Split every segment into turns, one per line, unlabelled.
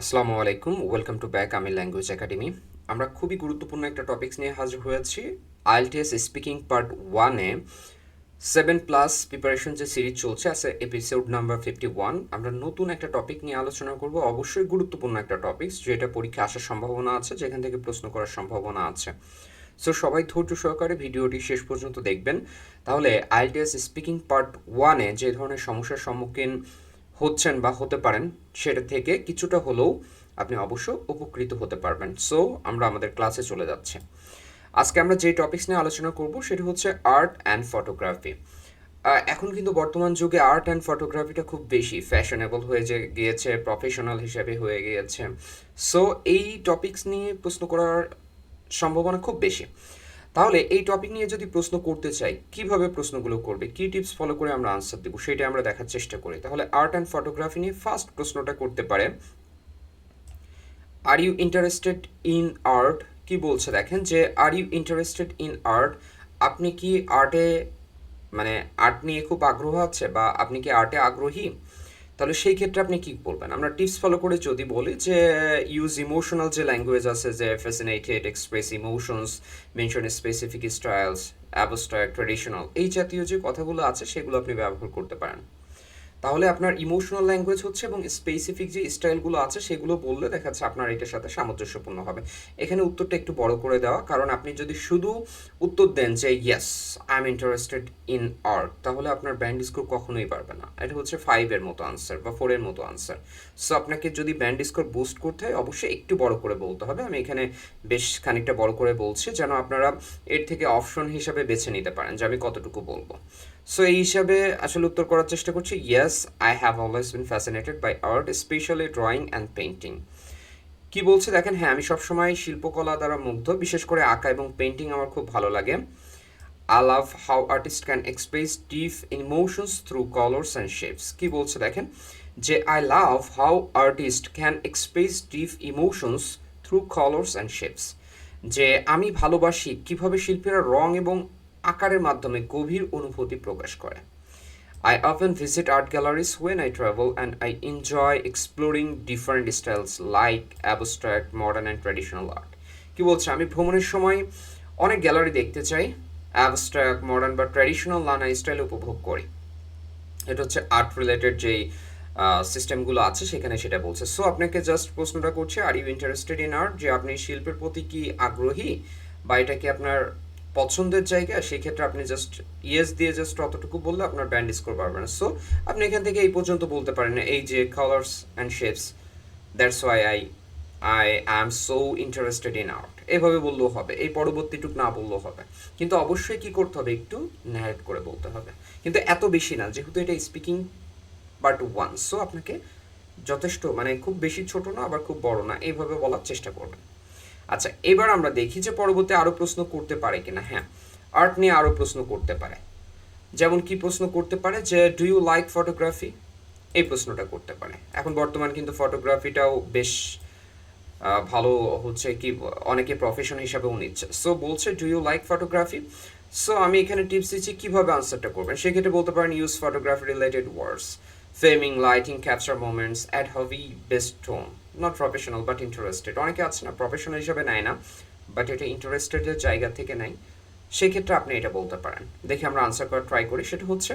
আসসালামু আলাইকুম welcome to back আমি ল্যাঙ্গুয়েজ একাডেমি আমরা খুবই গুরুত্বপূর্ণ একটা টপিকস নিয়ে হাজির হয়েছি। আইএলটিএস স্পিকিং পার্ট ওয়ানে সেভেন প্লাস প্রিপারেশন যে সিরিজ চলছে, আছে এপিসোড নাম্বার ফিফটি ওয়ান আমরা নতুন একটা টপিক নিয়ে আলোচনা করব, অবশ্যই গুরুত্বপূর্ণ একটা টপিকস যেটা পরীক্ষা আসার সম্ভাবনা আছে, যেখান থেকে প্রশ্ন করার সম্ভাবনা আছে। সো সবাই ধৈর্য সহকারে ভিডিওটি শেষ পর্যন্ত দেখবেন। তাহলে আইএলটিএস স্পিকিং পার্ট ওয়ানে যে ধরনের সমস্যার সম্মুখীন হচ্ছেন বা হতে পারেন, সেটা থেকে কিছুটা হলেও আপনি অবশ্য উপকৃত হতে পারবেন। সো আমরা আমাদের ক্লাসে চলে যাচ্ছি। আজকে আমরা যে টপিকস নিয়ে আলোচনা করব, সেটা হচ্ছে আর্ট অ্যান্ড ফটোগ্রাফি এখন কিন্তু বর্তমান যুগে আর্ট অ্যান্ড ফটোগ্রাফিটা খুব বেশি ফ্যাশনেবল হয়ে যে গিয়েছে প্রফেশনাল হিসেবে হয়ে গিয়েছে। সো এই টপিকস নিয়ে প্রশ্ন করার সম্ভাবনা খুব বেশি। তাহলে এই টপিক নিয়ে যদি প্রশ্ন করতে চাই, কীভাবে প্রশ্নগুলো করবে? কি টিপস ফলো করে আমরা আনসার দেবো? সেটা আমরা দেখার চেষ্টা করি। তাহলে আর্ট অ্যান্ড ফটোগ্রাফি নিয়ে ফার্স্ট প্রশ্নটা করতে পারে are you interested in art কি বলছে দেখেন যে are you interested in art আপনি কি আর্টে মানে আর্ট নিয়ে খুব আগ্রহ আছে বা আপনি কি আর্টে আগ্রহী? তাহলে সেই ক্ষেত্রে আপনি কি বলবেন? আমরা টিপস ফলো করে যদি বলি যে ইউজ ইমোশনাল যে ল্যাঙ্গুয়েজ আছে যে fascinated express emotions mention specific styles abstract traditional এই জাতীয় যে কথাগুলো আছে সেগুলো আপনি ব্যবহার করতে পারেন। তাহলে আপনার ইমোশনাল ল্যাঙ্গুয়েজ হচ্ছে এবং স্পেসিফিক যে স্টাইলগুলো আছে, সেগুলো বললে দেখা যাচ্ছে আপনার এটার সাথে সামঞ্জস্যপূর্ণ হবে। এখানে উত্তরটা একটু বড় করে দেওয়া, কারণ আপনি যদি শুধু উত্তর দেন যে yes I am interested in art তাহলে আপনার ব্যান্ড স্কোর কখনোই পারবে না। এটা হচ্ছে ফাইভের মতো আনসার বা ফোরের মতো আনসার সো আপনাকে যদি ব্যান্ড স্কোর বুস্ট করতে হয়, অবশ্যই একটু বড় করে বলতে হবে। আমি এখানে বেশ খানিকটা বড় করে বলছি, যেন আপনারা এর থেকে অপশন হিসাবে বেছে নিতে পারেন, যে আমি কতটুকু বলব। সো এই হিসাবে আসলে উত্তর করার চেষ্টা করছি। Yes I have always been fascinated by art specially drawing and painting কি বলছে? দেখেন হ্যাঁ আমি সবসময় শিল্পকলা দ্বারা মুগ্ধ, বিশেষ করে আঁকা এবং পেন্টিং আমার খুব ভালো লাগে। I love how artist can express deep emotions through colours and shapes কি বলছে? দেখেন, যে I love how artist can express deep emotions through colours and shapes যে আমি ভালোবাসি কীভাবে শিল্পীরা রং এবং আকারের মাধ্যমে গভীর অনুভূতি প্রকাশ করে। I often visit art galleries when I travel and I enjoy exploring different styles like abstract, modern and traditional art কি বলছে? আমি ভ্রমণের সময় অনেক গ্যালারি দেখতে চাই অ্যাবস্ট্রাক্ট মডার্ন বা ট্র্যাডিশনাল নানা স্টাইল উপভোগ করি। এটা হচ্ছে আর্ট রিলেটেড যেই সিস্টেমগুলো আছে সেখানে সেটা বলছে। সো আপনাকে জাস্ট প্রশ্নটা করছে are you interested in art যে আপনি শিল্পের প্রতি কি আগ্রহী? বা এটা কি আপনার পছন্দের জায়গা সেই ক্ষেত্রে আপনি জাস্ট ইয়েস দিয়ে জাস্ট অতটুকু বললে আপনার ব্যান্ড স্কোর পারবেন না। সো আপনি এখান থেকে এই পর্যন্ত বলতে পারেন এই যে colours and shapes that's why I I am so interested in art এভাবে বললেও হবে, এই পরবর্তীটুক না বললেও হবে। কিন্তু অবশ্যই কি করতে হবে একটু ন্যারেট করে বলতে হবে। কিন্তু এত বেশি না, যেহেতু এটা স্পিকিং বাট ওয়ান সো আপনাকে যথেষ্ট মানে খুব বেশি ছোট না, আবার খুব বড় না এইভাবে বলার চেষ্টা করবেন। আচ্ছা এবার আমরা দেখি যে পরবর্তী আরও প্রশ্ন করতে পারে কিনা। হ্যাঁ আর্ট নিয়ে আরও প্রশ্ন করতে পারে। যেমন কি প্রশ্ন করতে পারে যে ডু ইউ লাইক ফটোগ্রাফি এই প্রশ্নটা করতে পারে। এখন বর্তমান কিন্তু ফটোগ্রাফিটাও বেশ ভালো হচ্ছে কি, অনেকে প্রফেশন হিসাবেও নিচ্ছে। সো বলছে do you like photography so আমি এখানে টিপস দিচ্ছি কীভাবে আনসারটা করবেন। সেক্ষেত্রে বলতে পারেন use photography related words framing lighting capture moments at hobby best tone not professional but interested অনেকে আছে না প্রফেশনাল হিসাবে নেয় না বাট এটা ইন্টারেস্টেডের জায়গা থেকে নেয়। সেক্ষেত্রে আপনি এটা বলতে পারেন। দেখে আমরা আনসার করার ট্রাই করি। সেটা হচ্ছে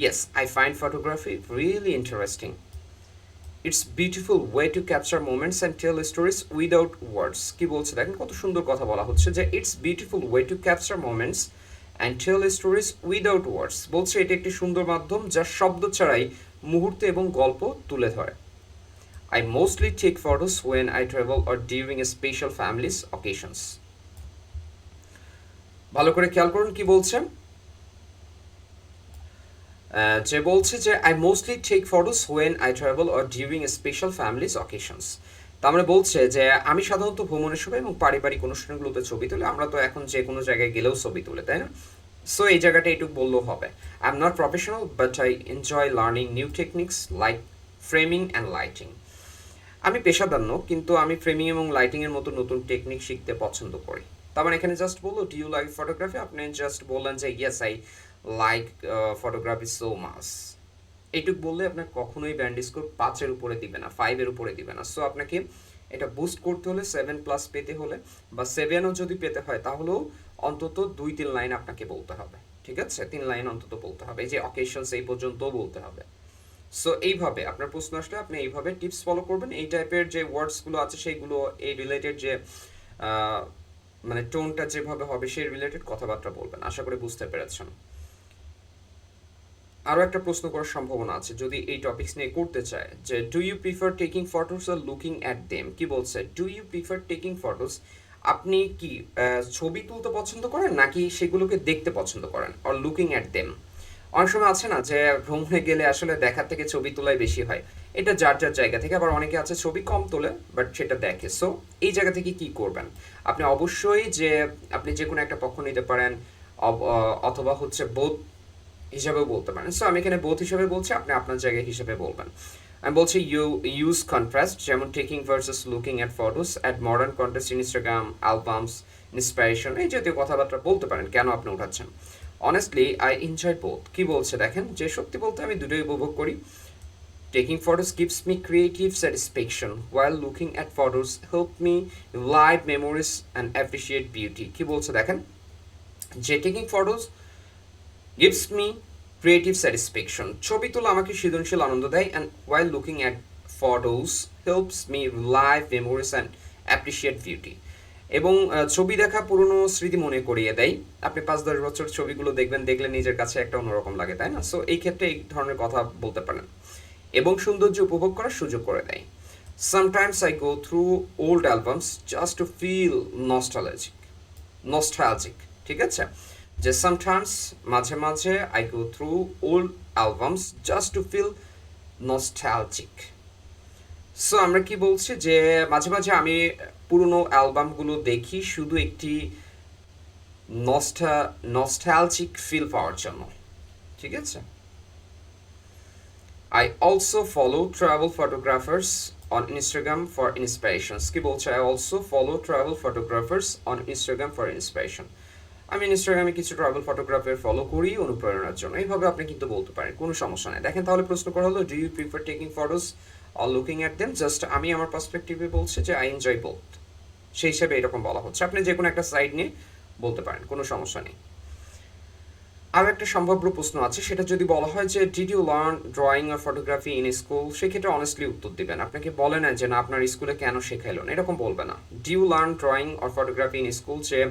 yes I find photography really interesting it's beautiful way to capture moments and tell stories without words কি বলছে? দেখেন কত সুন্দর কথা বলা হচ্ছে যে it's beautiful way to capture moments and tell stories without words বলছে, এটি একটি সুন্দর মাধ্যম যা শব্দ ছাড়াই মুহূর্ত এবং গল্প তুলে ধরে। I mostly take photos when I travel or during special family's occasions. ভালো করে খেয়াল করুন কি বলছে। যে বলছে যে I mostly take photos when I travel or during special families occasions তার মানে বলছে যে আমি সাধারণত ভ্রমণের সময় এবং পারিবারিক অনুষ্ঠানগুলোতে ছবি তুলি, আমরা তো এখন যে কোনো জায়গায় গেলেও ছবি তুলে, তাই না? সো এই জায়গাটা এইটুকু বললেও হবে। I am not professional but I enjoy learning new techniques like framing and lighting আমি পেশাদার নো কিন্তু আমি ফ্রেমিং এবং লাইটিংয়ের মতো নতুন টেকনিক শিখতে পছন্দ করি। তার মানে এখানে জাস্ট বলল ডু ইউ লাইক ফটোগ্রাফি আপনি জাস্ট বললেন যে yes I like photography so much এইটুক বললে আপনার কখনোই ব্যান্ড স্কোর পাঁচের উপরে দিবে না ফাইভের উপরে দিবে না। সো আপনাকে এটা বুস্ট করতে হলে সেভেন প্লাস পেতে হলে বা সেভেনও যদি পেতে হয়, তাহলেও অন্তত দুই তিন লাইন আপনাকে বলতে হবে। ঠিক আছে? তিন লাইন অন্তত বলতে হবে। এই যে অকেশনস এই পর্যন্ত বলতে হবে। সো এইভাবে আপনার প্রশ্ন আসলে আপনি এইভাবে টিপস ফলো করবেন। এই টাইপের যে ওয়ার্ডসগুলো আছে সেইগুলো এই রিলেটেড যে মানে টোনটা যেভাবে হবে, সেই রিলেটেড কথাবার্তা বলবেন। আশা করি বুঝতে পেরেছেন। আরও একটা প্রশ্ন করার সম্ভাবনা আছে। যদি এই টপিকস নিয়ে করতে চায়, যে do you prefer taking photos or looking at them কি বলছে? Do you prefer taking photos আপনি কি ছবি তুলতে পছন্দ করেন, নাকি সেগুলোকে দেখতে পছন্দ করেন? আর লুকিং অ্যাট দেম অনেক সময় আছে না যে ভ্রমণে গেলে আসলে দেখার থেকে ছবি তোলাই বেশি হয়। এটা যার যার জায়গা থেকে আবার অনেকে আছে ছবি কম তোলে বাট সেটা দেখে। সো এই জায়গা থেকে কি করবেন? আপনি অবশ্যই যে, আপনি যে কোনো একটা পক্ষ নিতে পারেন অথবা হচ্ছে বোধ হিসাবেও বলতে পারেন। সো আমি এখানে বোধ হিসাবে বলছি, আপনি আপনার জায়গায় হিসাবে বলবেন। আমি বলছি ইউ ইউজ কন্ট্রাস্ট যেমন taking versus looking at photos at modern contest Instagram albums inspiration এই জাতীয় কথাবার্তা বলতে পারেন, কেন আপনি উঠাচ্ছেন? অনেস্টলি আই এনজয় বোথ কি বলছে দেখেন? যে সত্যি বলতে আমি দুটোই উপভোগ করি। Taking photos gives me creative satisfaction, while looking at photos help me live memories and appreciate beauty. কি বলছে দেখেন? যে taking photos gives me creative satisfaction ছবি তোলা আমাকে সৃজনশীল আনন্দ দেয় and while looking at photos helps me live memories and appreciate beauty এবং ছবি দেখা পুরনো স্মৃতি মনে করিয়ে দেয়। আপনি পাঁচ দশ বছর ছবিগুলো দেখবেন, দেখলে নিজের কাছে একটা অন্যরকম লাগে, তাই না? সো এই ক্ষেত্রে এই ধরনের কথা বলতে পারেন। এবং সৌন্দর্য উপভোগ করার সুযোগ করে দেয়। Sometimes I go through old albums just to feel nostalgic nostalgic ঠিক আছে? যে সামটাইমস মাঝে মাঝে I go through old albums just to feel nostalgic so আমরা কি বলছি যে, মাঝে মাঝে আমি পুরনো অ্যালবামগুলো দেখি শুধু একটি নস্টা নস্টালজিক ফিল পাওয়ার জন্য, ঠিক আছে? I also follow travel photographers on Instagram for inspirations. কি বলছে? I also follow travel photographers on Instagram for inspiration. আমি ইনস্টাগ্রামে কিছু ট্রাভেল ফটোগ্রাফার ফলো করি অনুপ্রেরণার জন্য। এইভাবে আপনি কিন্তু বলতে পারেন, কোনো সমস্যা নেই। দেখেন, তাহলে প্রশ্ন করা হলো do you prefer taking photos or looking at them just আমি আমার পার্সপেক্টিভে বলছি যে আই এনজয় বোথ সেই হিসাবে এরকম বলা হচ্ছে। আপনি যে কোনো একটা সাইড নিয়ে বলতে পারেন, কোনো সমস্যা নেই। আরও একটা সম্ভাব্য প্রশ্ন আছে, সেটা যদি বলা হয় যে did you learn drawing or photography in school সেক্ষেত্রে অনেস্টলি উত্তর দিবেন। আপনাকে বলে না যে, না, আপনার স্কুলে কেন শেখাইলো না? এরকম বলবে না। Do learn drawing or photography in school যে,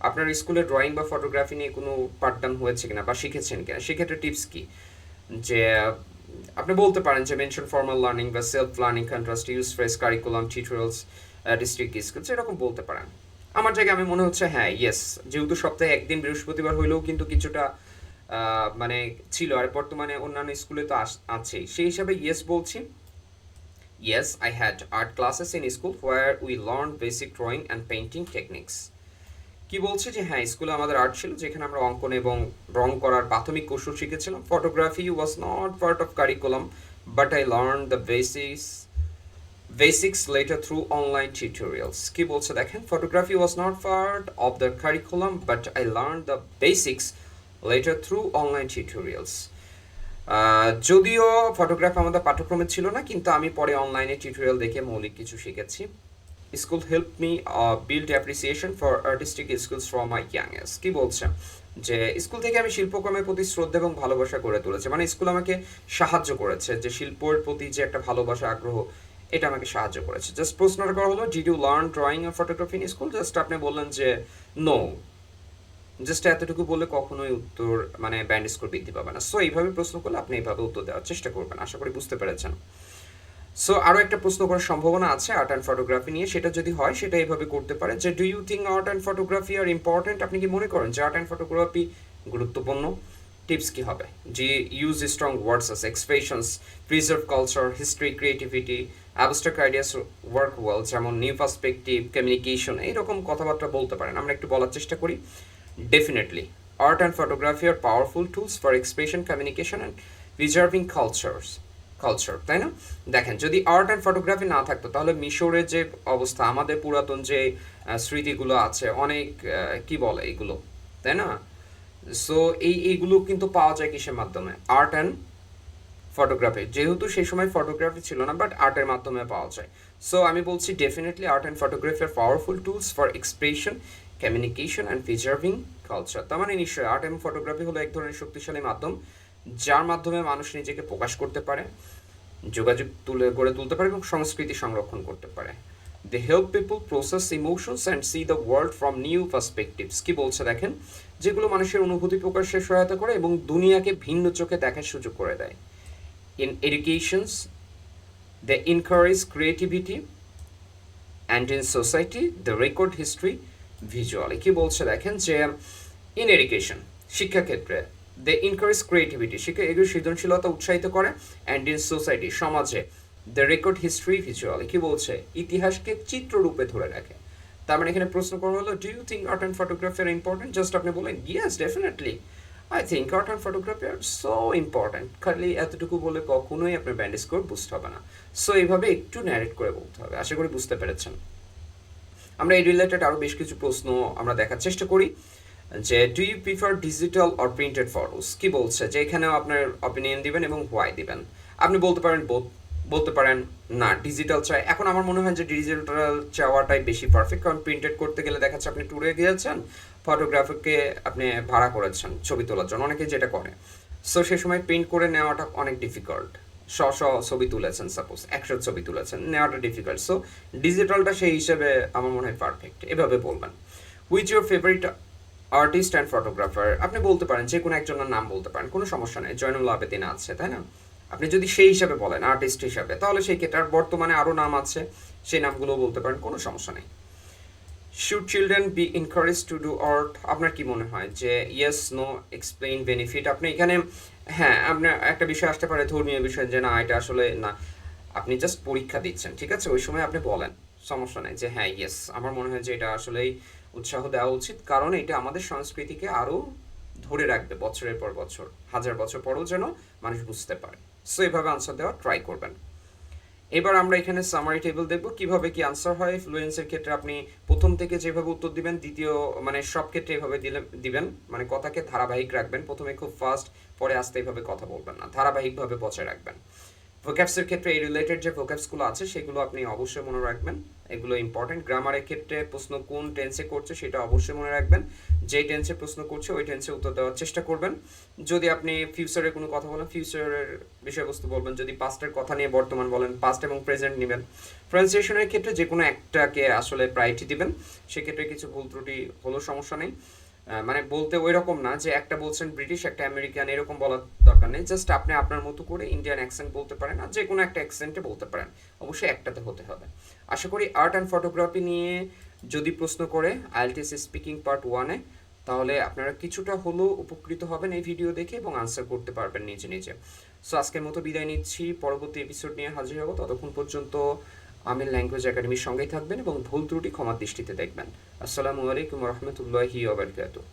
আপনার স্কুলে ড্রয়িং বা ফটোগ্রাফি নিয়ে কোনো পাঠদান হয়েছে কিনা বা শিখেছেন কিনা? সেক্ষেত্রে টিপস কি? যে, আপনি বলতে পারেন যে মেনশন ফর্মাল লার্নিং বা self learning contrast use phrase curriculum tutorials district skills এরকম বলতে পারেন। আমার জায়গায় আমি মনে হচ্ছে হ্যাঁ ইয়েস যেহেতু সপ্তাহে একদিন বৃহস্পতিবার হইলেও কিন্তু কিছুটা মানে ছিল, আর বর্তমানে অন্যান্য স্কুলে তো আছেই। সেই হিসাবে ইয়েস বলছি। Yes I had art classes in school where we learned basic drawing and painting techniques কি বলছে যে হ্যাঁ স্কুলে আমাদের আর্ট ছিল, যেখানে আমরা অঙ্কন এবং রং করার প্রাথমিক কৌশল শিখেছিলাম। Photography was not part of curriculum but I learn the basics basics later through online tutorials কি বলছে দেখেন photography was not part of the curriculum but I learn the basics later through online tutorials যদিও photography আমাদের পাঠ্যক্রমে ছিল না, কিন্তু আমি পরে অনলাইনে টিউটোরিয়াল দেখে মৌলিক কিছু শিখেছি। School help me build appreciation for artistic skills from my youngest কি বলছে? যে স্কুল থেকে আমি শিল্পকর্মের প্রতি শ্রদ্ধা এবং ভালোবাসা গড়ে তুলেছে। মানে স্কুল আমাকে সাহায্য করেছে যে শিল্পের প্রতি যে একটা ভালোবাসা, আগ্রহ এটা আমাকে সাহায্য করেছে। জাস্ট প্রশ্নটা করা হলো did you learn drawing or photography in school just আপনি বললেন যে নো জাস্ট এতটুকু বললে কখনোই উত্তর মানে ব্যান্ড স্কোর বৃদ্ধি পাবে না। সো এইভাবে প্রশ্ন করলে আপনি এইভাবে উত্তর দেওয়ার চেষ্টা করবেন, আশা করি বুঝতে পেরেছেন। সো আরও একটা প্রশ্ন করার সম্ভাবনা আছে আর্ট অ্যান্ড ফটোগ্রাফি নিয়ে। সেটা যদি হয়, সেটা এইভাবে করতে পারে যে do you think art and photography are important আপনি কি মনে করেন যে আর্ট অ্যান্ড ফটোগ্রাফি গুরুত্বপূর্ণ? টিপস কি হবে? যে use strong words as expressions preserve culture history creativity abstract ideas work well যেমন নিউ পার্সপেক্টিভ কমিউনিকেশন এইরকম কথাবার্তা বলতে পারেন। আমরা একটু বলার চেষ্টা করি। Definitely art and photography are powerful tools for expression communication and preserving cultures culture তাই না? দেখেন, যদি আর্ট অ্যান্ড ফটোগ্রাফি না থাকতো, তাহলে মিশরের যে অবস্থা, আমাদের পুরাতন যে স্মৃতিগুলো আছে, অনেক কি বলে এগুলো, তাই না? সো এই, এইগুলো কিন্তু পাওয়া যায় কিসের মাধ্যমে? আর্ট অ্যান্ড ফটোগ্রাফি যেহেতু সেই সময় ফটোগ্রাফি ছিল না বাট আর্টের মাধ্যমে পাওয়া যায়। সো আমি বলছি definitely art and photography are powerful tools for expression communication and preserving culture তার মানে নিশ্চয়ই আর্ট এবং ফটোগ্রাফি হলো এক ধরনের শক্তিশালী মাধ্যম, যার মাধ্যমে মানুষ নিজেকে প্রকাশ করতে পারে, যোগাযোগ তুলে, গড়ে তুলতে পারে এবং সংস্কৃতি সংরক্ষণ করতে পারে। They help people process emotions and see the world from new perspectives কি বলছে দেখেন? যেগুলো মানুষের অনুভূতি প্রকাশে সহায়তা করে এবং দুনিয়াকে ভিন্ন চোখে দেখার সুযোগ করে দেয়। In educations, they encourage creativity, and in society the record history visually. কি বলছে দেখেন যে ইন এডুকেশন শিক্ষাক্ষেত্রে দে ইনকারেজ ক্রিয়েটিভিটি শিক্ষা এগুলো সৃজনশীলতা উৎসাহিত করে অ্যান্ড ইন সোসাইটি সমাজে দ্য রেকর্ড হিস্ট্রি ভিজুয়ালি কি বলছে? ইতিহাসকে চিত্ররূপে ধরে রাখে। তার মানে এখানে প্রশ্ন করা হলো do you think art and photography are important just আপনি বলেন yes definitely I think carton photography are so important খালি এতটুকু বলে কখনোই আপনার ব্যান্ড স্কোর বুঝতে হবে না। সো এইভাবে একটু ন্যারেট করে বলতে হবে। আশা করি বুঝতে পেরেছেন। আমরা এই রিলেটেড আরও বেশ কিছু প্রশ্ন আমরা দেখার চেষ্টা করি। যে do you prefer digital or printed photos কি বলছে? যে, এখানেও আপনার অপিনিয়ন দিবেন এবং হোয়াই দিবেন। আপনি বলতে পারেন বোধ বলতে পারেন, না ডিজিটাল চাই। এখন আমার মনে হয় যে ডিজিটাল চাওয়াটাই বেশি পারফেক্ট কারণ প্রিন্টেড করতে গেলে দেখাচ্ছে আপনি ট্যুরে গিয়েছেন ফটোগ্রাফারকে আপনি ভাড়া করেছেন ছবি তোলার জন্য, অনেকে যেটা করে। সো সে সময় প্রিন্ট করে নেওয়াটা অনেক ডিফিকাল্ট শ শ ছবি তুলেছেন সাপোজ একশো ছবি তুলেছেন, নেওয়াটা ডিফিকাল্ট সো ডিজিটালটা সেই হিসেবে আমার মনে হয় পারফেক্ট এভাবে বলবেন। Which your favourite artist and photographer আপনি বলতে পারেন, যে কোনো একজনের নাম বলতে পারেন, কোনো সমস্যা নেই। জয়নুল আবেদিন আছে, তাই না? আপনি যদি সেই হিসাবে বলেন আর্টিস্ট হিসাবে, তাহলে সেই ক্ষেত্রে বর্তমানে আরও নাম আছে, সেই নামগুলো বলতে পারেন, কোনো সমস্যা নেই। Should children be encourage to do art আপনার কি মনে হয় যে ইয়েস নো এক্সপ্লেইন বেনিফিট আপনি এখানে হ্যাঁ আপনার একটা বিষয় আসতে পারে, ধর্মীয় বিষয় যে না, এটা আসলে না। আপনি জাস্ট পরীক্ষা দিচ্ছেন, ঠিক আছে? ওই সময় আপনি বলেন, সমস্যা নেই যে হ্যাঁ ইয়েস আমার মনে হয় যে এটা আসলেই উৎসাহ দেওয়া উচিত, কারণ এটা আমাদের সংস্কৃতিকে আরও ধরে রাখবে বছরের পর বছর, হাজার বছর পরেও যেন মানুষ বুঝতে পারে। সো এভাবে আনসার দেওয়া ট্রাই করবেন। এবার আমরা এখানে সামারি টেবিল দেখব, কীভাবে কি আনসার হয়। ফ্লুয়েন্সের ক্ষেত্রে আপনি প্রথম থেকে যেভাবে উত্তর দিবেন, দ্বিতীয় মানে সব ক্ষেত্রে এভাবে দিবেন। মানে কথাকে ধারাবাহিক রাখবেন। প্রথমে খুব ফাস্ট পরে আস্তে এভাবে কথা বলবেন না। ধারাবাহিকভাবে বজায় রাখবেন। ভোক্যাপসের ক্ষেত্রে এই রিলেটেড যে ভোক্যাপসগুলো আছে, সেগুলো আপনি অবশ্যই মনে রাখবেন। এগুলো ইম্পর্টেন্ট গ্রামারের ক্ষেত্রে প্রশ্ন কোন টেন্সে করছে সেটা অবশ্যই মনে রাখবেন। যেই টেন্সে প্রশ্ন করছে, ওই টেন্সে উত্তর দেওয়ার চেষ্টা করবেন। যদি আপনি ফিউচারের কোনো কথা বলেন ফিউচারের বিষয়বস্তু বলবেন, যদি পাস্টের কথা নিয়ে বর্তমান বলেন পাস্ট এবং প্রেজেন্ট নেবেন। ট্রান্সলেশনের ক্ষেত্রে যে কোনো একটাকে আসলে প্রায়োরিটি দিবেন। সেক্ষেত্রে কিছু ভুল ত্রুটি হলো সমস্যা নেই। মানে বলতে ওই রকম না যে একটা বলছেন ব্রিটিশ, একটা আমেরিকান, এরকম বলার দরকার নেই। জাস্ট আপনি আপনার মতো করে ইন্ডিয়ান অ্যাকসেন্ট বলতে পারেন আর যে কোনো একটা অ্যাকসেন্টে বলতে পারেন। অবশ্যই একটাতে হতে হবে। আশা করি আর্ট অ্যান্ড ফটোগ্রাফি নিয়ে যদি প্রশ্ন করে আইএলটিএস স্পিকিং পার্ট ওয়ানে তাহলে আপনারা কিছুটা হলেও উপকৃত হবেন এই ভিডিও দেখে এবং আনসার করতে পারবেন নিজে নিজে। সো আজকের মতো বিদায় নিচ্ছি। পরবর্তী এপিসোড নিয়ে হাজির হব। ততক্ষণ পর্যন্ত আমির ল্যাঙ্গুয়েজ একাডেমির সঙ্গেই থাকবেন এবং ভুল ত্রুটি ক্ষমার দৃষ্টিতে দেখবেন। আসসালামু আলাইকুম রহমতুল্লাহি ওবরকাতুহ